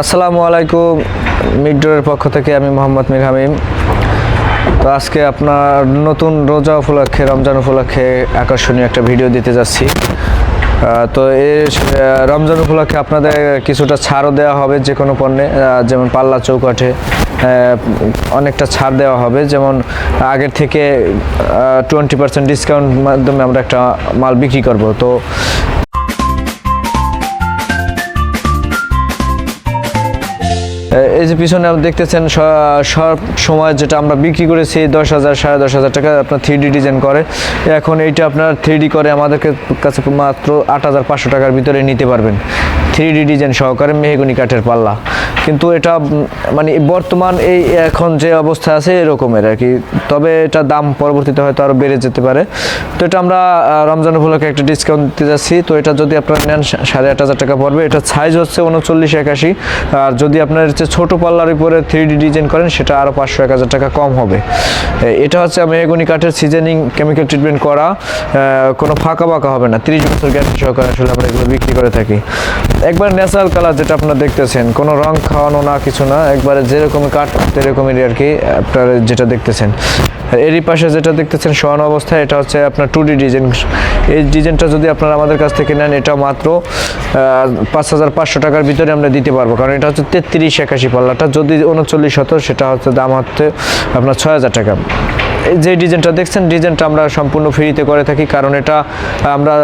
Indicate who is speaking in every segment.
Speaker 1: আসসালামু আলাইকুম মিডডোরের পক্ষ থেকে আমি মোহাম্মদ মির হামিম। তো আজকে আপনার নতুন রোজা উপলক্ষে রমজান উপলক্ষে আকর্ষণীয় একটা ভিডিও দিতে যাচ্ছি। তো আহ, রমজান উপলক্ষে আপনাদের কিছুটা ছাড়ও দেওয়া হবে যে কোনো পণ্যে যেমন পাল্লা চৌকাঠে অনেকটা ছাড় দেওয়া হবে। যেমন আগের থেকে টোয়েন্টি পার্সেন্ট ডিসকাউন্ট মাধ্যমে আমরা একটা মাল বিক্রি করব। তো এই যে পিছনে আপনি দেখতেছেন সব সময় যেটা আমরা বিক্রি করেছি, দশ হাজার, সাড়ে দশ হাজার টাকা আপনার থ্রি ডি ডিজাইন করে। এখন এইটা আপনার থ্রি ডি করে আমাদেরকে কাছে মাত্র আট হাজার পাঁচশো টাকার ভিতরে নিতে পারবেন। থ্রি ডি ডিজাইন সহকারে মেহগুনি কাঠের পাল্লা। কিন্তু এটা মানে বর্তমান এই এখন যে অবস্থা আছে এরকমের আর কি। তবে এটা দাম পরবর্তীতে হয়তো আরও বেড়ে যেতে পারে। তো এটা আমরা রমজান উপলক্ষে একটা ডিসকাউন্ট দিতে যাচ্ছি। তো এটা যদি আপনারা নেন সাড়ে আট হাজার টাকা পড়বে। এটা সাইজ হচ্ছে উনচল্লিশ একাশি। আর যদি আপনার হচ্ছে ছোটো পাল্লার উপরে থ্রি ডি ডিজাইন করেন, সেটা আরও পাঁচশো, এক হাজার টাকা কম হবে। এটা হচ্ছে মেহগুনি কাঠের সিজনিং কেমিক্যাল ট্রিটমেন্ট করা। কোনো ফাঁকা বাঁকা হবে না। তিরিশ বছর গ্যারান্টি সহকারে আসলে আমরা এগুলো বিক্রি করে থাকি। একবার ন্যাচারাল কালার যেটা আপনারা দেখতেছেন, কোনো রং খাওয়ানো না, কিছু না, একবারে যেরকম কাঠ সেরকমই আর কি আপনারা যেটা দেখতেছেন। এরই পাশে যেটা দেখতেছেন শোয়ানো অবস্থায়, এটা হচ্ছে আপনার টু ডি ডিজাইন এই ডিজাইনটা যদি আপনারা আমাদের কাছ থেকে নেন, এটা মাত্র পাঁচ হাজার পাঁচশো টাকার ভিতরে আমরা দিতে পারব। কারণ এটা হচ্ছে তেত্রিশ একাশি পাল্লাটা, যদি উনচল্লিশ হতো, সেটা হচ্ছে দাম হচ্ছে আপনার ছয় হাজার টাকা। যে ডিজাইনটা দেখছেন, ডিজাইনটা আমরা সম্পূর্ণ ফ্রিতে করে থাকি, কারণ এটা আমরা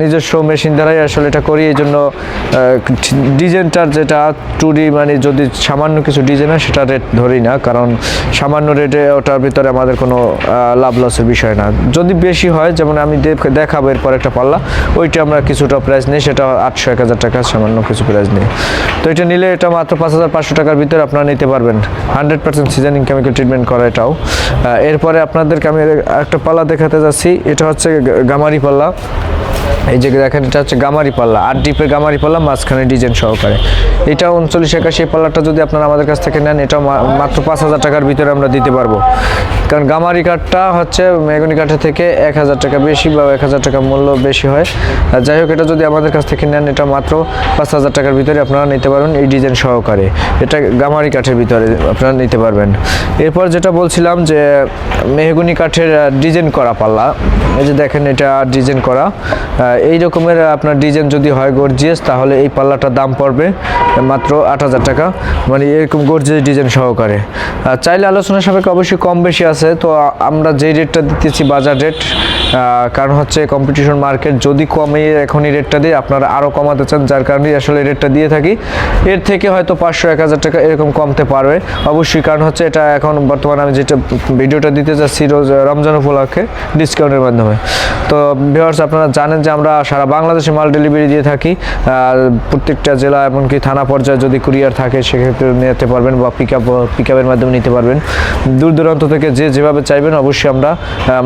Speaker 1: নিজস্ব মেশিন দ্বারাই আসলে এটা করি, এই জন্য ডিজাইনটার যেটা টু মানে যদি সামান্য কিছু ডিজাইন হয়, সেটা রেট ধরি না, কারণ সামান্য রেটে ওটার ভিতরে আমাদের কোনো লাভ লসের বিষয় না। যদি বেশি হয়, যেমন আমি দেখাবো এরপর একটা পাল্লা, ওইটা আমরা কিছুটা প্রাইস নিই, সেটা আটশো এক হাজার টাকা সামান্য কিছু প্রাইস নিই। তো এটা নিলে এটা মাত্র পাঁচ হাজার পাঁচশো টাকার ভিতরে আপনারা নিতে পারবেন। Hundred percent seasoning chemical treatment করা এটাও। এরপরে আপনাদেরকে আমি একটা পাল্লা দেখাতে যাচ্ছি। এটা হচ্ছে গামারি পাল্লা। এই যে দেখেন, এটা হচ্ছে গামারি পাল্লা। আট ডিপের গামারি পাল্লা, মাঝখানে ডিজাইন সহকারে। এটা উনচল্লিশ একাশি পাল্লাটা যদি আপনারা আমাদের কাছ থেকে নেন এটা মাত্র পাঁচ হাজার টাকার ভিতরে আমরা দিতে পারব। কারণ গামারি কাঠটা হচ্ছে মেগুনি কাঠের থেকে এক হাজার টাকা বেশি বা এক হাজার টাকা মূল্য বেশি হয়। যাই হোক, এটা যদি আমাদের কাছ থেকে নেন, এটা মাত্র পাঁচ হাজার টাকার ভিতরে আপনারা নিতে পারবেন এই ডিজাইন সহকারে। এটা গামারি কাঠের ভিতরে আপনারা নিতে পারবেন। এরপর যেটা বলছিলাম যে, মেহগুনি কাঠের ডিজাইন করা পাল্লা। এই যে দেখেন, এটা ডিজাইন করা। এই রকমের আপনার ডিজাইন যদি হয় গর্জিয়াস, তাহলে এই পাল্লাটার দাম পড়বে মাত্র আট হাজার টাকা। মানে এরকম গর্জিয়াস ডিজাইন সহকারে। চাইলে আলোচনা সাপেক্ষে অবশ্যই কম বেশি আছে। তো আমরা যে রেটটা দিতেছি বাজার রেট কারণ হচ্ছে কম্পিটিশন মার্কেট যদি কমে এখনই রেটটা দিই আপনারা আরও কমাতে চান, যার কারণে আসলে রেটটা দিয়ে থাকি। এর থেকে হয়তো পাঁচশো, এক হাজার টাকা এরকম কমতে পারবে। অবশ্যই কারণ হচ্ছে এটা এখন বর্তমানে আমি যেটা ভিডিওটা দিতে যাচ্ছি রোজ রমজান উপলক্ষে ডিসকাউন্টের মাধ্যমে। তো ভিউয়ার্স আপনারা জানেন যে আমরা সারা বাংলাদেশে মাল ডেলিভারি দিয়ে থাকি। প্রত্যেকটা জেলা এমনকি থানা পর্যায়ে যদি কুরিয়ার থাকে, সেক্ষেত্রে নিতে পারবেন বা পিক আপ পিক আপের মাধ্যমে নিতে পারবেন। দূর দূরান্ত থেকে যে যেভাবে চাইবেন, অবশ্যই আমরা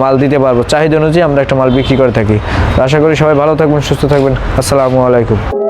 Speaker 1: মাল দিতে পারব। চাহিদা অনুযায়ী আমরা একটা মাল বিক্রি করে থাকি। আশা করি সবাই ভালো থাকবেন, সুস্থ থাকবেন। আসসালামু আলাইকুম।